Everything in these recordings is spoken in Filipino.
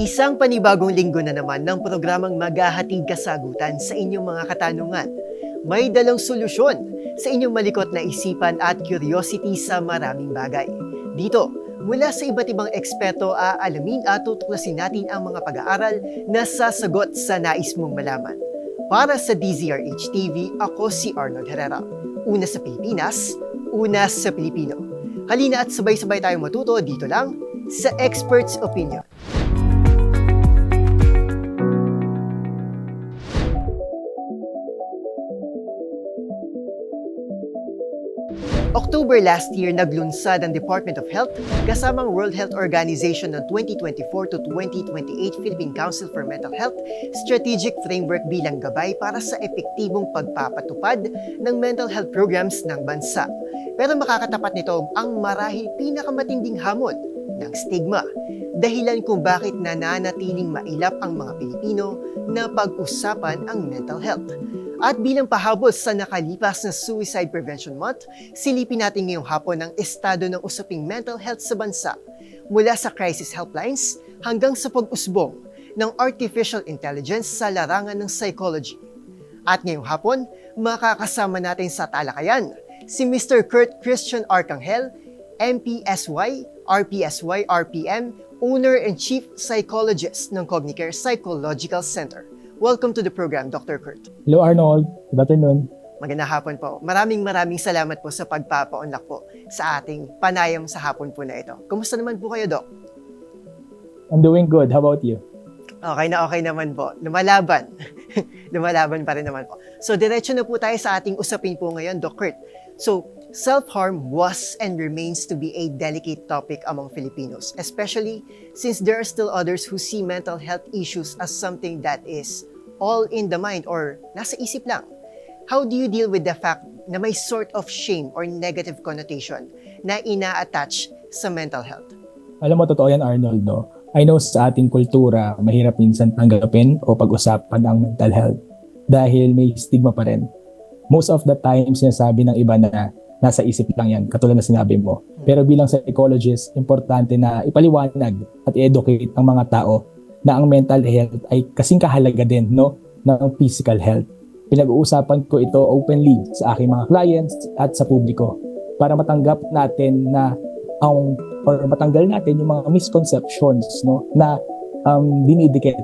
Isang panibagong linggo na naman ng programang maghahatid kasagutan sa inyong mga katanungan. May dalang solusyon sa inyong malikot na isipan at curiosity sa maraming bagay. Dito, mula sa iba't ibang eksperto, aalamin at tutuklasin natin ang mga pag-aaral na sasagot sa nais mong malaman. Para sa DZRH TV, ako si Arnold Herrera. Una sa Pilipinas, una sa Pilipino. Halina at sabay-sabay tayong matuto dito lang sa Expert's Opinion. October last year, naglunsad ang Department of Health kasamang World Health Organization ng 2024 to 2028 Philippine Council for Mental Health Strategic Framework bilang gabay para sa epektibong pagpapatupad ng mental health programs ng bansa. Pero makakatapat nito ang marahil pinakamatinding hamon ng stigma, dahilan kung bakit nananatiling mailap ang mga Pilipino na pag-usapan ang mental health. At bilang pahabol sa nakalipas na Suicide Prevention Month, silipin natin ngayong hapon ang estado ng usaping mental health sa bansa mula sa crisis helplines hanggang sa pag-usbong ng artificial intelligence sa larangan ng psychology. At ngayong hapon, makakasama natin sa talakayan si Mr. Kurt Christian Arcangel, MPSY, RPSY, RPM, owner and chief psychologist ng Cognicare Psychological Center. Welcome to the program, Dr. Kurt. Hello Arnold, good afternoon. Magandang hapon po. Maraming maraming salamat po sa pagpapa-unlock po sa ating panayam sa hapon po na ito. Kumusta naman po kayo, Doc? I'm doing good. How about you? Okay na okay naman po. Lumalaban. Lumalaban pa rin naman po. So, diretso na po tayo sa ating usapin po ngayon, Doc Kurt. So, self-harm was and remains to be a delicate topic among Filipinos, especially since there are still others who see mental health issues as something that is all in the mind or nasa isip lang. How do you deal with the fact na may sort of shame or negative connotation na ina-attach sa mental health? Alam mo, totoo yan Arnold, no? I know sa ating kultura, mahirap minsan tanggapin o pag-usapan ang mental health dahil may stigma pa rin. Most of the time, sinasabi ng iba na nasa isip lang yan, katulad na sinabi mo. Pero bilang psychologist, importante na ipaliwanag at i-educate ang mga tao na ang mental health ay kasing kahalaga din no, ng physical health. Pinag-uusapan ko ito openly sa aking mga clients at sa publiko para matanggap natin na ang or matanggal natin yung mga misconceptions no na um, dinidikit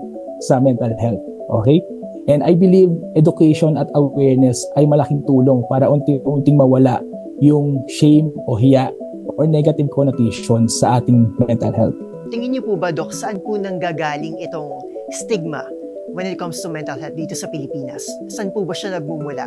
sa mental health. Okay? And I believe education at awareness ay malaking tulong para unti-unting mawala yung shame o hiya or negative connotations sa ating mental health. Tingin niyo po ba, Dok, saan po nanggagaling itong stigma when it comes to mental health dito sa Pilipinas? Saan po ba siya nagmumula?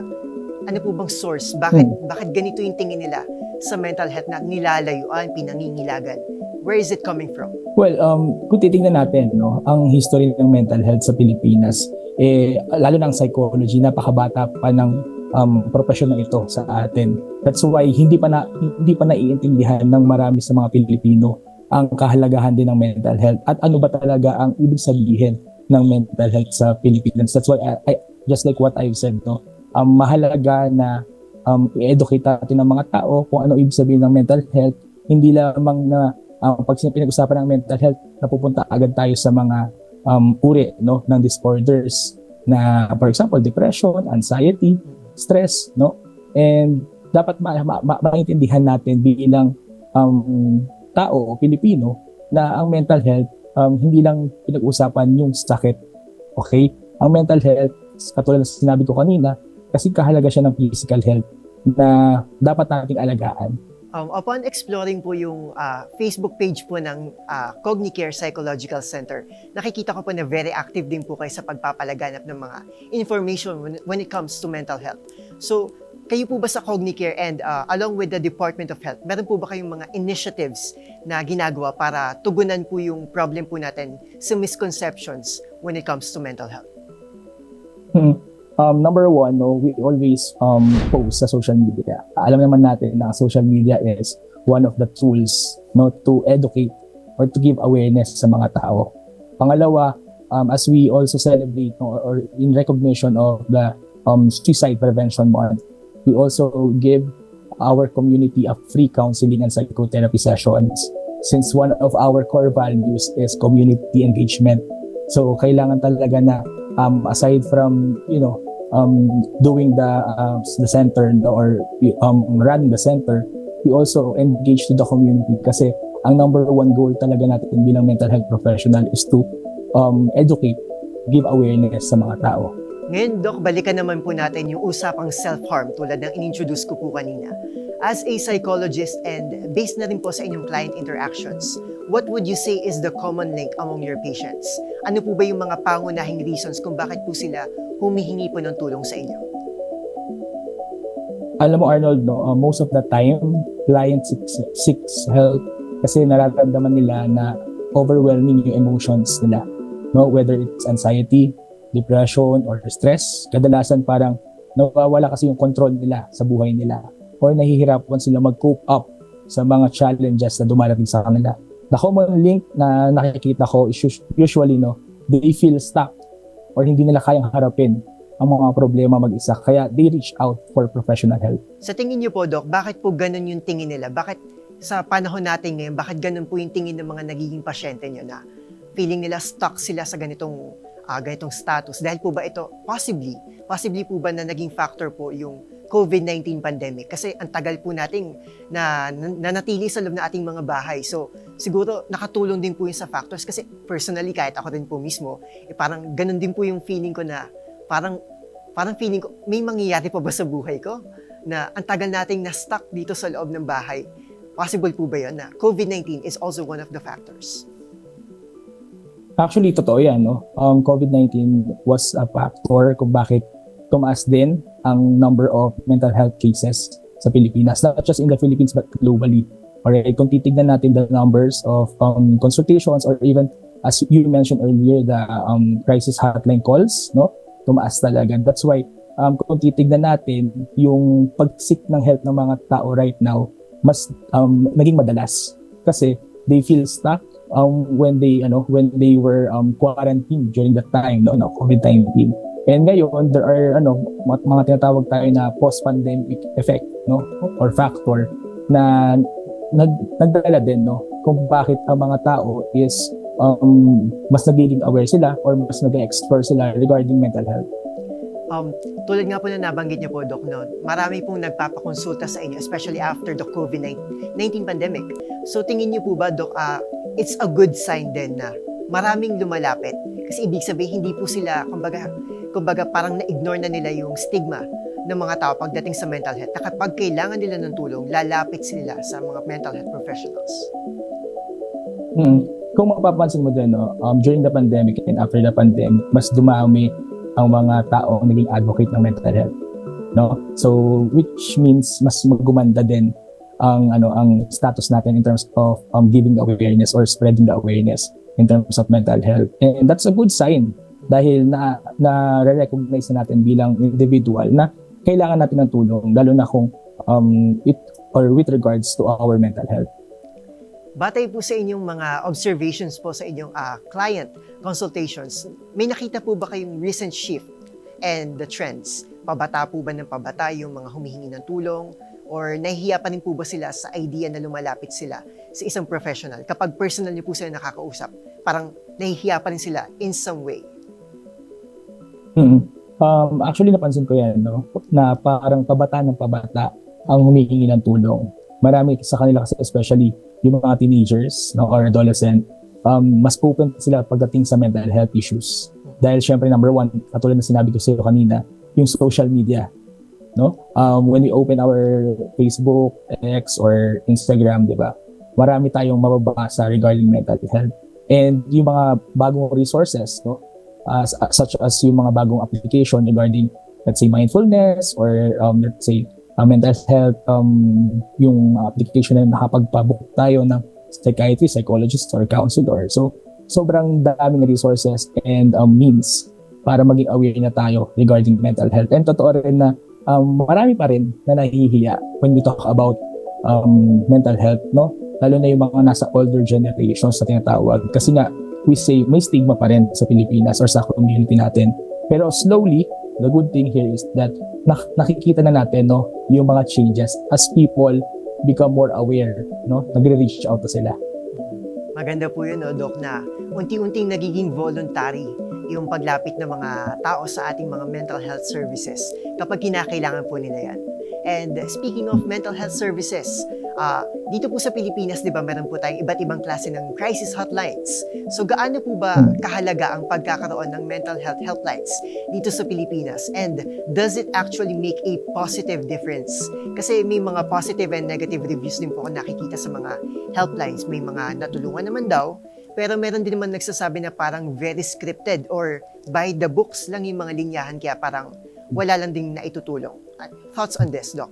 Ano po bang source? Bakit, bakit ganito yung tingin nila sa mental health na nilalayuan, pinangingilagan? Where is it coming from? Well, um, kung titingnan natin, no, ang history ng mental health sa Pilipinas, eh, lalo ng psychology, napakabata pa ng um, profesyon na ito sa atin. That's why hindi pa na hindi pa naiintindihan ng marami sa mga Pilipino ang kahalagahan din ng mental health at ano ba talaga ang ibig sabihin ng mental health sa Pilipinas. That's why I, I just like what I've said, no, um, mahalaga na um, i-educate natin ng mga tao kung ano ibig sabihin ng mental health, hindi lamang na um, pag pinag-usapan ng mental health, napupunta agad tayo sa mga um, uri no, ng disorders na for example, depression, anxiety, stress, no? And dapat ma- ma- maintindihan natin bilang um, tao o Pilipino na ang mental health um, hindi lang pinag-usapan yung sakit. Okay? Ang mental health, katulad ng sinabi ko kanina, kasi kahalaga siya ng physical health na dapat nating alagaan. Um, upon exploring po yung ah, Facebook page po ng ah, Cognicare Psychological Center, nakikita ko po na very active din po kayo sa pagpapalaganap ng mga information when it comes to mental health. So, kayo po ba sa Cognicare and ah, along with the Department of Health, meron po ba kayong mga initiatives na ginagawa para tugunan po yung problem po natin sa misconceptions when it comes to mental health? Hmm. Um, number one, no, we always um, post sa social media. Alam naman natin na social media is one of the tools no, to educate or to give awareness sa mga tao. Pangalawa, um, as we also celebrate no, or in recognition of the um, Suicide Prevention Month, we also give our community a free counseling and psychotherapy sessions since one of our core values is community engagement. So kailangan talaga na um, aside from you know um, doing the uh, the center or um, running the center, we also engage to the community kasi ang number one goal talaga natin bilang mental health professional is to um, educate, give awareness sa mga tao. Ngayon, Doc, balikan naman po natin yung usapang self-harm tulad ng in-introduce ko po kanina. As a psychologist and based na rin po sa inyong client interactions, what would you say is the common link among your patients? Ano po ba yung mga pangunahing reasons kung bakit po sila humihingi po ng tulong sa inyo? alam mo Arnold, no, uh, most of the time, clients seeks, seeks help kasi nararamdaman nila na overwhelming yung emotions nila. No, whether it's anxiety, depression, or stress, kadalasan parang nawawala kasi yung control nila sa buhay nila or nahihirapan sila mag-cope up sa mga challenges na dumarating sa kanila. The common link na nakikita ko is us- usually, no, they feel stuck or hindi nila kayang harapin ang mga problema mag-isa. Kaya they reach out for professional help. Sa tingin niyo po, Doc, bakit po ganun yung tingin nila? Bakit sa panahon natin ngayon, bakit ganun po yung tingin ng mga nagiging pasyente niyo na feeling nila stuck sila sa ganitong ah, ganitong status? Dahil po ba ito, possibly, possibly po ba na naging factor po yung COVID-19 pandemic? Kasi ang tagal po nating na, na nanatili sa loob ng ating mga bahay. So, siguro nakatulong din po yun sa factors. Kasi personally, kahit ako din po mismo, eh, parang ganun din po yung feeling ko na parang parang feeling ko, may mangyayari pa ba sa buhay ko? Na ang tagal nating na-stuck dito sa loob ng bahay. Possible po ba yun na COVID-19 is also one of the factors? Actually, totoo yan. No? Um, COVID-19 was a factor kung bakit tumaas din ang number of mental health cases sa Pilipinas. Not just in the Philippines, but globally. Alright, kung titignan natin the numbers of um, consultations or even as you mentioned earlier, the um, crisis hotline calls, no? tumaas talaga. That's why um, kung titignan natin yung pagsik ng help ng mga tao right now, mas um, naging madalas. Kasi they feel stuck um, when they ano when they were um, quarantined during that time no, no COVID-19. And ngayon there are ano mga, tinatawag tayo na post-pandemic effect no or factor na nag nagdala din no kung bakit ang mga tao is um, mas nagiging aware sila or mas nag-explore sila regarding mental health. Um, tulad nga po na nabanggit niyo po, Doc, no, marami pong nagpapakonsulta sa inyo, especially after the COVID-19 pandemic. So tingin niyo po ba, Doc, ah, it's a good sign din na maraming lumalapit? Kasi ibig sabihin, hindi po sila, kumbaga, kumbaga parang na-ignore na nila yung stigma ng mga tao pagdating sa mental health. Na kapag kailangan nila ng tulong, lalapit sila sa mga mental health professionals. Mm. Kung mapapansin mo din, no, um, during the pandemic and after the pandemic, mas dumami ang mga tao naging advocate ng mental health. No? So, which means mas magumanda din ang ano ang status natin in terms of um, giving awareness or spreading the awareness in terms of mental health. And that's a good sign dahil na na recognize na natin bilang individual na kailangan natin ng tulong lalo na kung um, it or with regards to our mental health. Batay po sa inyong mga observations po sa inyong ah, client consultations, may nakita po ba kayong recent shift and the trends? Pabata po ba ng pabata yung mga humihingi ng tulong? Or nahihiya pa rin po ba sila sa idea na lumalapit sila sa isang professional? Kapag personal niyo po sila nakakausap, parang nahihiya pa rin sila in some way. Mm. Um, actually, napansin ko yan, no? na parang pabata ng pabata ang humihingi ng tulong. Marami sa kanila kasi especially yung mga teenagers no, or adolescent, um, mas open sila pagdating sa mental health issues. Dahil syempre, number one, katulad na sinabi ko sa iyo kanina, yung social media. No? Um, when we open our Facebook, X, or Instagram, di ba? Marami tayong mababasa regarding mental health. And yung mga bagong resources, no? as such as yung mga bagong application regarding let's say mindfulness or um, let's say uh, mental health um, yung application na nakapagpabook tayo ng psychiatrist, psychologist or counselor. So sobrang daming resources and um, means para maging aware na tayo regarding mental health. And totoo rin na um, marami pa rin na nahihiya when we talk about um, mental health, no? Lalo na yung mga nasa older generations na tinatawag. Kasi nga, we say may stigma pa rin sa Pilipinas or sa community natin. Pero slowly, the good thing here is that nak- nakikita na natin no yung mga changes as people become more aware no nagre-reach out na sila Maganda po yun, no, Doc, na unti-unting nagiging voluntary yung paglapit ng mga tao sa ating mga mental health services kapag kinakailangan po nila yan. And speaking of mental health services, ah, dito po sa Pilipinas, di ba, meron po tayong iba't ibang klase ng crisis hotlines. So gaano po ba kahalaga ang pagkakaroon ng mental health helplines dito sa Pilipinas? And does it actually make a positive difference? Kasi may mga positive and negative reviews din po ako nakikita sa mga helplines. May mga natulungan naman daw, pero meron din naman nagsasabi na parang very scripted or by the books lang yung mga linyahan kaya parang wala lang ding naitutulong. Thoughts on this, Doc?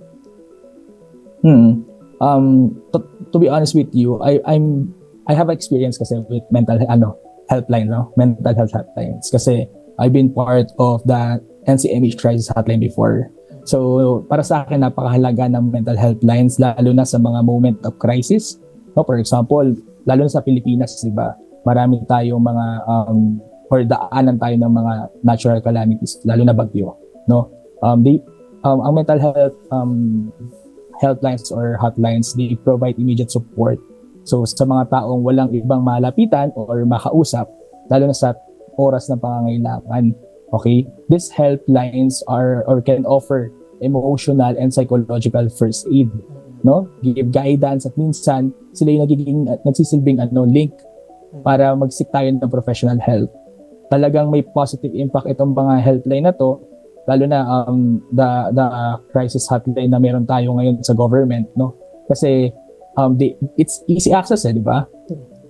Hmm. Um, to, to be honest with you, I I'm I have experience kasi with mental ano helpline no mental health hotlines kasi I've been part of the NCMH crisis hotline before. So para sa akin napakahalaga ng mental health lines lalo na sa mga moment of crisis. No, for example, lalo na sa Pilipinas, 'di ba? Marami tayong mga um or daanan tayo ng mga natural calamities lalo na bagyo, no? Um they um ang mental health um helplines or hotlines, they provide immediate support. So sa mga taong walang ibang malapitan or makausap, lalo na sa oras ng pangangailangan, okay? These helplines are or can offer emotional and psychological first aid, no? Give guidance at minsan sila yung nagiging nagsisilbing ano link para mag-seek tayo ng professional help. Talagang may positive impact itong mga helpline na to lalo na um, the the crisis hotline na meron tayo ngayon sa government no kasi um they, it's easy access eh di ba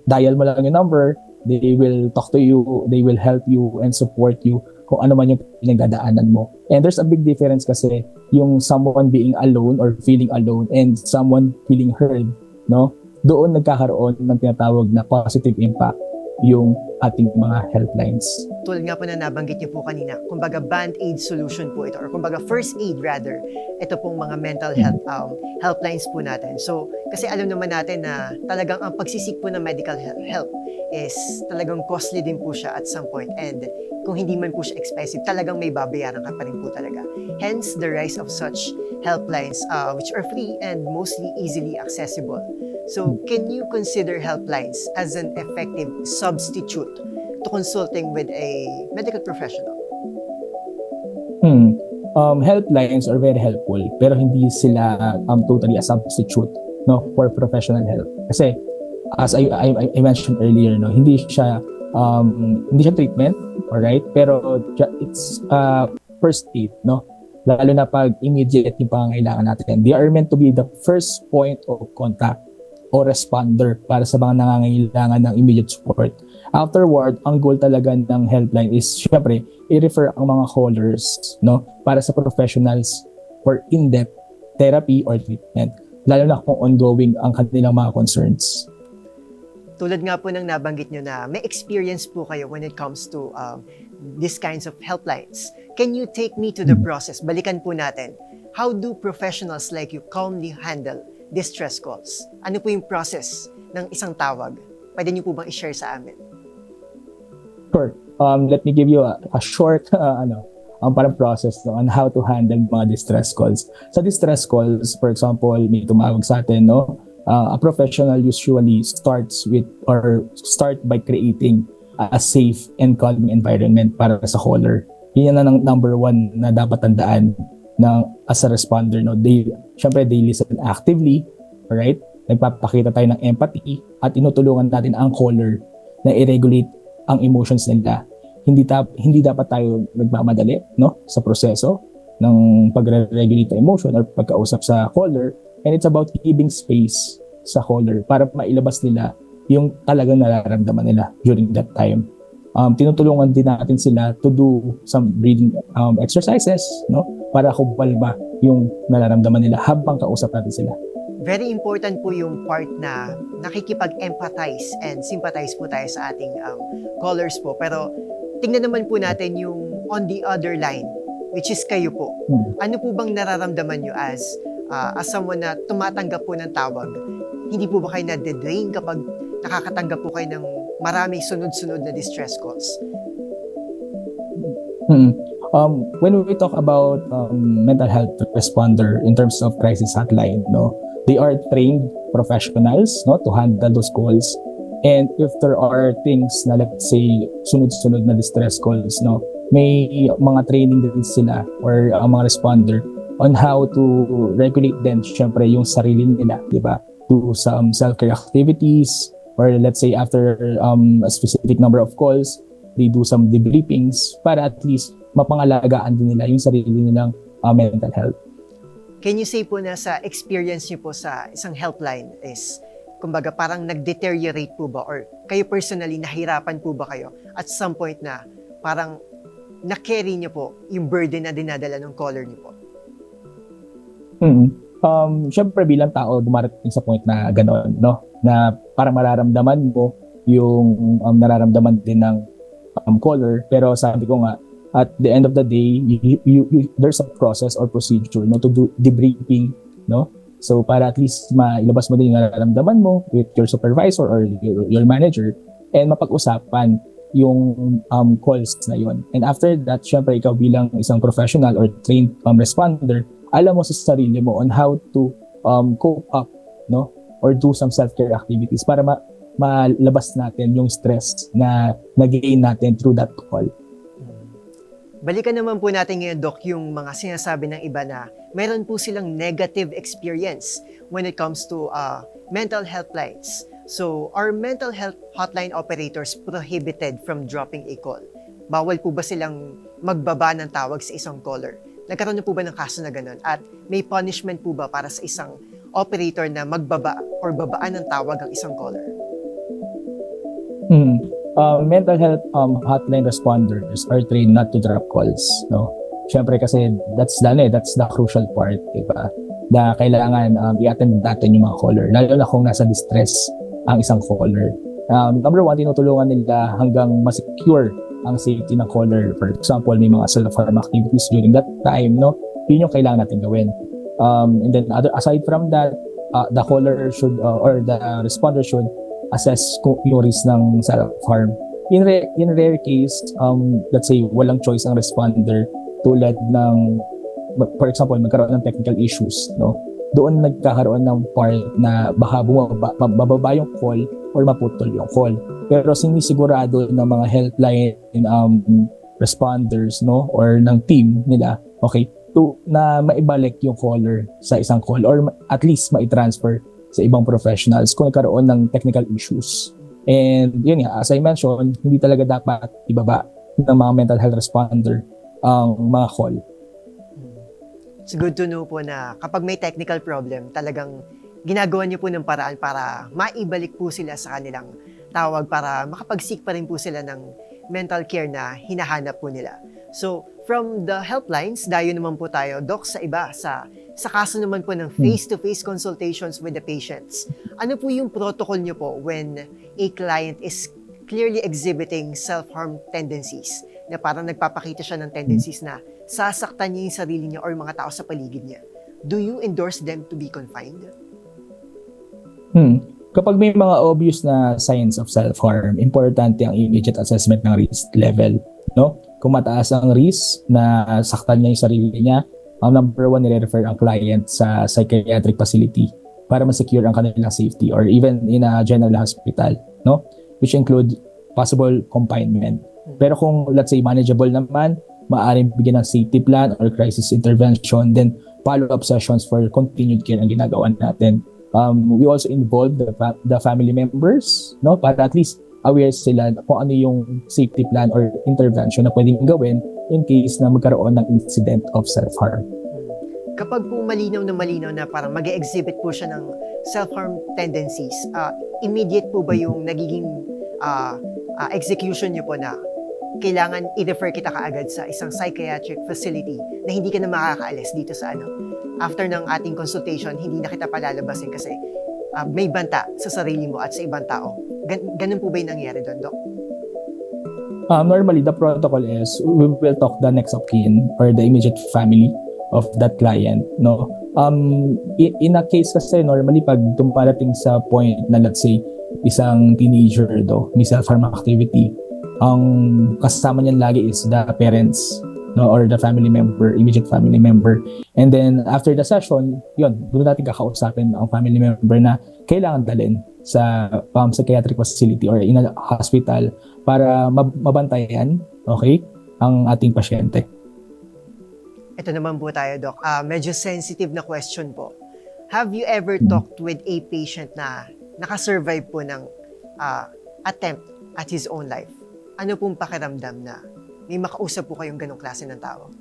dial mo lang yung number they will talk to you they will help you and support you kung ano man yung pinagdadaanan mo. And there's a big difference kasi yung someone being alone or feeling alone and someone feeling heard no? Doon nagkakaroon ng tinatawag na positive impact yung ating mga helplines. tulad nga po na nabanggit niyo po kanina, kumbaga band-aid solution po ito or kumbaga first aid rather, ito pong mga mental health um, helplines po natin. So, kasi alam naman natin na talagang ang pagsisik po ng medical he- help is talagang costly din po siya at some point and kung hindi man po siya expensive, talagang may babayaran ka pa rin po talaga. Hence, the rise of such helplines uh, which are free and mostly easily accessible. So, can you consider helplines as an effective substitute to consulting with a medical professional? Hmm. Um, helplines are very helpful pero hindi sila um, totally a substitute no for professional help. Kasi as I, I, I mentioned earlier no hindi siya um, hindi siya treatment, alright? Pero ju- it's uh, first aid, no? Lalo na pag immediate yung pangangailangan natin. They are meant to be the first point of contact o responder para sa mga nangangailangan ng immediate support. Afterward, ang goal talaga ng helpline is syempre i-refer ang mga callers no para sa professionals for in-depth therapy or treatment lalo na kung ongoing ang kanilang mga concerns. Tulad nga po ng nabanggit nyo na may experience po kayo when it comes to um, these kinds of helplines. Can you take me to the process? Balikan po natin. How do professionals like you calmly handle distress calls? Ano po yung process ng isang tawag? Pwede niyo po bang i-share sa amin? Sure. Um, let me give you a, a short uh, ano, ang parang process no, on how to handle mga distress calls. Sa distress calls, for example, may tumawag sa atin, no? Uh, a professional usually starts with or start by creating a safe and calming environment para sa caller. Yan ang number one na dapat tandaan ng as a responder. No? They, syempre, they listen actively, alright? Nagpapakita tayo ng empathy at inutulungan natin ang caller na i-regulate ang emotions nila. Hindi tap, hindi dapat tayo nagmamadali no sa proseso ng pagre-regulate emotion or pagkausap sa caller and it's about giving space sa caller para mailabas nila yung talagang nararamdaman nila during that time. Um, tinutulungan din natin sila to do some breathing um, exercises no para kumpalba yung nararamdaman nila habang kausap natin sila. Very important po yung part na nakikipag-empathize and sympathize po tayo sa ating um, callers po. Pero tingnan naman po natin yung on the other line, which is kayo po. Hmm. Ano po bang nararamdaman nyo as, uh, as someone na tumatanggap po ng tawag? Hindi po ba kayo na-drain kapag nakakatanggap po kayo ng maraming sunod-sunod na distress calls? Hmm. Um, when we talk about um, mental health responder in terms of crisis hotline, no, they are trained professionals, no, to handle those calls. And if there are things na let's say sunod-sunod na distress calls, no, may mga training din sila or ang mga responder on how to regulate din syempre yung sarili nila, di ba? Do some self-care activities or let's say after um, a specific number of calls, they do some debriefings para at least mapangalagaan din nila yung sarili nilang uh, mental health. Can you say po na sa experience niyo po sa isang helpline is, kumbaga parang nag-deteriorate po ba or kayo personally nahirapan po ba kayo at some point na parang na-carry niyo po yung burden na dinadala ng caller niyo po? mm Um, syempre bilang tao, dumarating sa point na gano'n, no? Na parang mararamdaman mo yung um, nararamdaman din ng um, caller. Pero sabi ko nga, at the end of the day, you, you, you- there's a process or procedure no, to do debriefing, no? So para at least mailabas mo din yung nararamdaman mo with your supervisor or your, your manager and mapag-usapan yung um, calls na yun. And after that, syempre ikaw bilang isang professional or trained um, responder, alam mo sa sarili mo on how to um, cope up, no? Or do some self-care activities para ma malabas natin yung stress na nag-gain natin through that call. Balikan naman po natin ngayon, Doc, yung mga sinasabi ng iba na meron po silang negative experience when it comes to uh, mental health lines. So, are mental health hotline operators prohibited from dropping a call? Bawal po ba silang magbaba ng tawag sa isang caller? Nagkaroon na po ba ng kaso na ganun? At may punishment po ba para sa isang operator na magbaba or babaan ng tawag ang isang caller? Mm. Uh, mental health um, hotline responders are trained not to drop calls, no? Siyempre kasi that's the, ano eh, that's the crucial part, di ba? Na kailangan um, i-attend natin yung mga caller, lalo na kung nasa distress ang isang caller. Um, number one, tinutulungan nila hanggang ma-secure ang safety ng caller. For example, may mga self-harm activities during that time, no? Yun yung kailangan natin gawin. Um, and then other, aside from that, uh, the caller should, uh, or the responder should assess kung risk ng self-harm. In, re- in rare case, um, let's say, walang choice ang responder tulad ng, for example, magkaroon ng technical issues, no? Doon nagkakaroon ng part na baka bumaba, bababa yung call or maputol yung call. Pero sinisigurado ng mga helpline um, responders, no? Or ng team nila, okay, to na maibalik yung caller sa isang call or at least mai-transfer sa ibang professionals kung nagkaroon ng technical issues. And yun nga, as I mentioned, hindi talaga dapat ibaba ng mga mental health responder ang mga call. It's good to know po na kapag may technical problem, talagang ginagawa niyo po ng paraan para maibalik po sila sa kanilang tawag para makapag-seek pa rin po sila ng mental care na hinahanap po nila. So, from the helplines, dayo naman po tayo, Doc, sa iba, sa, sa kaso naman po ng face-to-face consultations with the patients. Ano po yung protocol niyo po when a client is clearly exhibiting self-harm tendencies? Na parang nagpapakita siya ng tendencies na sasaktan niya yung sarili niya or mga tao sa paligid niya. Do you endorse them to be confined? Hmm. Kapag may mga obvious na signs of self-harm, importante ang immediate assessment ng risk level. No? Kung mataas ang risk na saktan niya yung sarili niya, ang number one, nire-refer ang client sa psychiatric facility para ma-secure ang kanilang safety or even in a general hospital, no? Which include possible confinement. Pero kung let's say manageable naman, maaaring bigyan ng safety plan or crisis intervention, then follow-up sessions for continued care ang ginagawa natin. Um, we also involve the, fa- the family members, no? Para at least aware sila kung ano yung safety plan or intervention na pwedeng gawin in case na magkaroon ng incident of self-harm. Kapag po malinaw na malinaw na parang mag exhibit po siya ng self-harm tendencies, ah, immediate po ba yung nagiging ah, ah, execution niyo po na kailangan i-refer kita kaagad sa isang psychiatric facility na hindi ka na makakaalis dito sa ano. After ng ating consultation, hindi na kita palalabasin kasi ah, may banta sa sarili mo at sa ibang tao. Gan- ganun po ba yung nangyari doon, Doc? Um, normally, the protocol is we will talk the next of kin or the immediate family of that client, no? Um, in, in a case kasi, normally, pag dumarating sa point na, let's say, isang teenager do, may self-harm activity, ang kasama niyan lagi is the parents no or the family member immediate family member and then after the session yun doon natin kakausapin ang family member na kailangan dalhin sa um, psychiatric facility or in a hospital para mab- mabantayan okay ang ating pasyente Ito naman po tayo, Doc. Ah, medyo sensitive na question po. Have you ever Hmm. talked with a patient na nakasurvive po ng ah, attempt at his own life? Ano pong pakiramdam na may makausap po kayong ganong klase ng tao?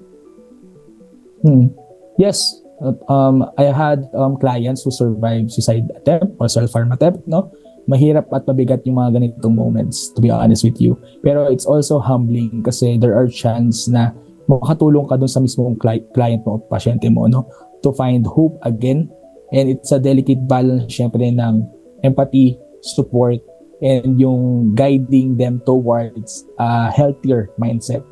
Hmm. Yes. Um, I had um, clients who survived suicide attempt or self-harm attempt, no? Mahirap at mabigat yung mga ganitong moments, to be honest with you. Pero it's also humbling kasi there are chance na makatulong ka dun sa mismong cli- client mo o pasyente mo, no? To find hope again. And it's a delicate balance, syempre, ng empathy, support, and yung guiding them towards a healthier mindset.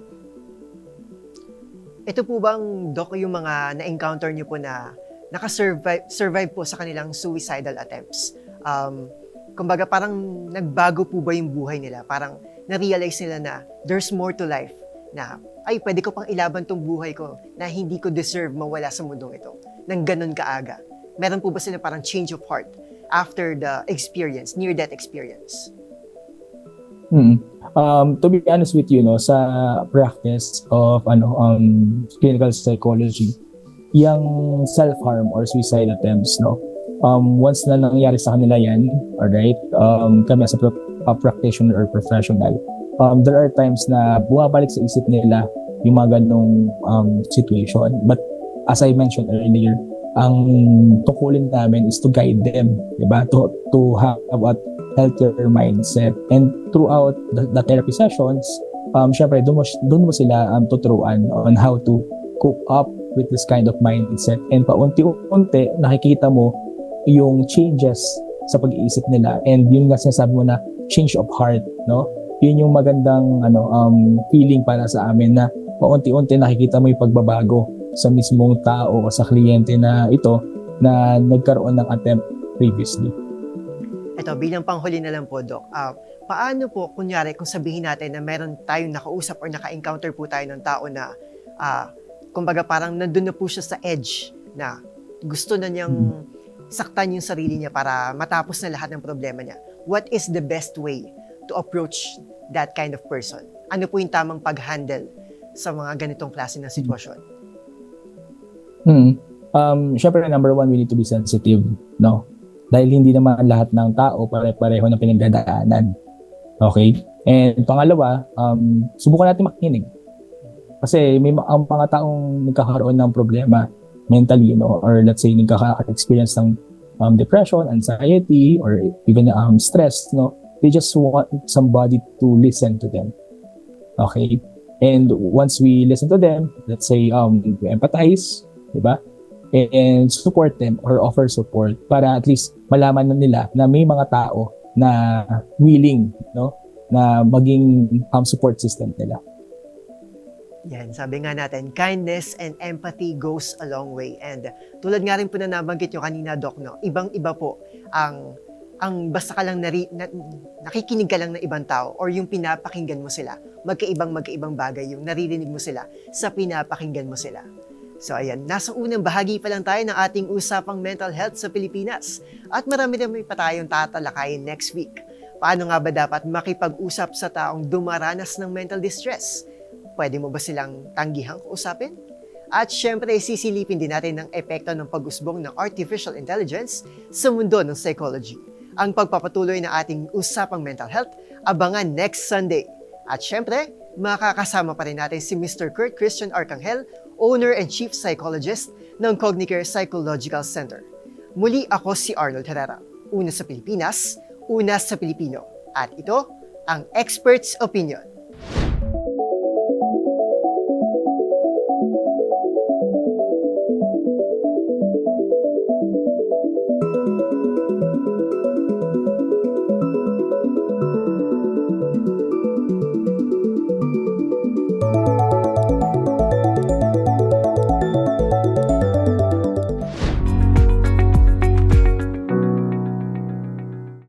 Ito po bang, Doc, yung mga na-encounter niyo po na nakasurvive survive po sa kanilang suicidal attempts? Um, kumbaga, parang nagbago po ba yung buhay nila? Parang na-realize nila na there's more to life na ay, pwede ko pang ilaban tong buhay ko na hindi ko deserve mawala sa mundong ito nang ganun kaaga. Meron po ba sila parang change of heart after the experience, near-death experience? Mm. Um, to be honest with you, no, sa practice of ano um, clinical psychology, yung self-harm or suicide attempts, no, um, once na nangyari sa kanila yan, alright, um, kami as a, pro- a practitioner or professional, um, there are times na bumabalik sa isip nila yung mga ganong um, situation. But as I mentioned earlier, ang tungkulin namin is to guide them, di ba? To, to have a healthier mindset. And throughout the, the therapy sessions, um, syempre, doon mo, doon mo sila um, tuturuan on how to cope up with this kind of mindset. And paunti-unti, nakikita mo yung changes sa pag-iisip nila. And yun nga sinasabi mo na change of heart, no? Yun yung magandang ano um, feeling para sa amin na paunti-unti nakikita mo yung pagbabago sa mismong tao o sa kliyente na ito na nagkaroon ng attempt previously. Ito, bilang panghuli na lang po, Doc. ah, paano po, kunyari, kung sabihin natin na meron tayong nakausap or naka-encounter po tayo ng tao na, ah, kumbaga parang nandun na po siya sa edge na gusto na niyang saktan yung sarili niya para matapos na lahat ng problema niya. What is the best way to approach that kind of person? Ano po yung tamang pag-handle sa mga ganitong klase ng sitwasyon? Hmm. Um, syempre, number one, we need to be sensitive, no? Dahil hindi naman lahat ng tao pare-pareho ng pinagdadaanan. Okay? And pangalawa, um, subukan natin makinig. Kasi may ma- ang mga taong nagkakaroon ng problema mentally, you know, or let's say nagkaka-experience ng um, depression, anxiety, or even um, stress, no? They just want somebody to listen to them. Okay? And once we listen to them, let's say um, we empathize, di ba? And support them or offer support para at least malaman nila na may mga tao na willing, no? Na maging um, support system nila. Yan, sabi nga natin, kindness and empathy goes a long way. And tulad nga rin po na nabanggit nyo kanina, Doc, no, ibang-iba po ang ang basta ka lang nari, na, nakikinig ka lang ng ibang tao or yung pinapakinggan mo sila, magkaibang magkaibang bagay yung naririnig mo sila sa pinapakinggan mo sila. So ayan, nasa unang bahagi pa lang tayo ng ating usapang mental health sa Pilipinas at marami-rami pa tayong tatalakayin next week. Paano nga ba dapat makipag-usap sa taong dumaranas ng mental distress? Pwede mo ba silang tanggihang kausapin? At syempre, sisilipin din natin ang epekto ng pag-usbong ng artificial intelligence sa mundo ng psychology. Ang pagpapatuloy ng ating usapang mental health, abangan next Sunday. At syempre, makakasama pa rin natin si Mr. Kurt Christian Arcangel, owner and chief psychologist ng Cognicare Psychological Center. Muli ako si Arnold Herrera, una sa Pilipinas, una sa Pilipino. At ito, ang Expert's Opinion.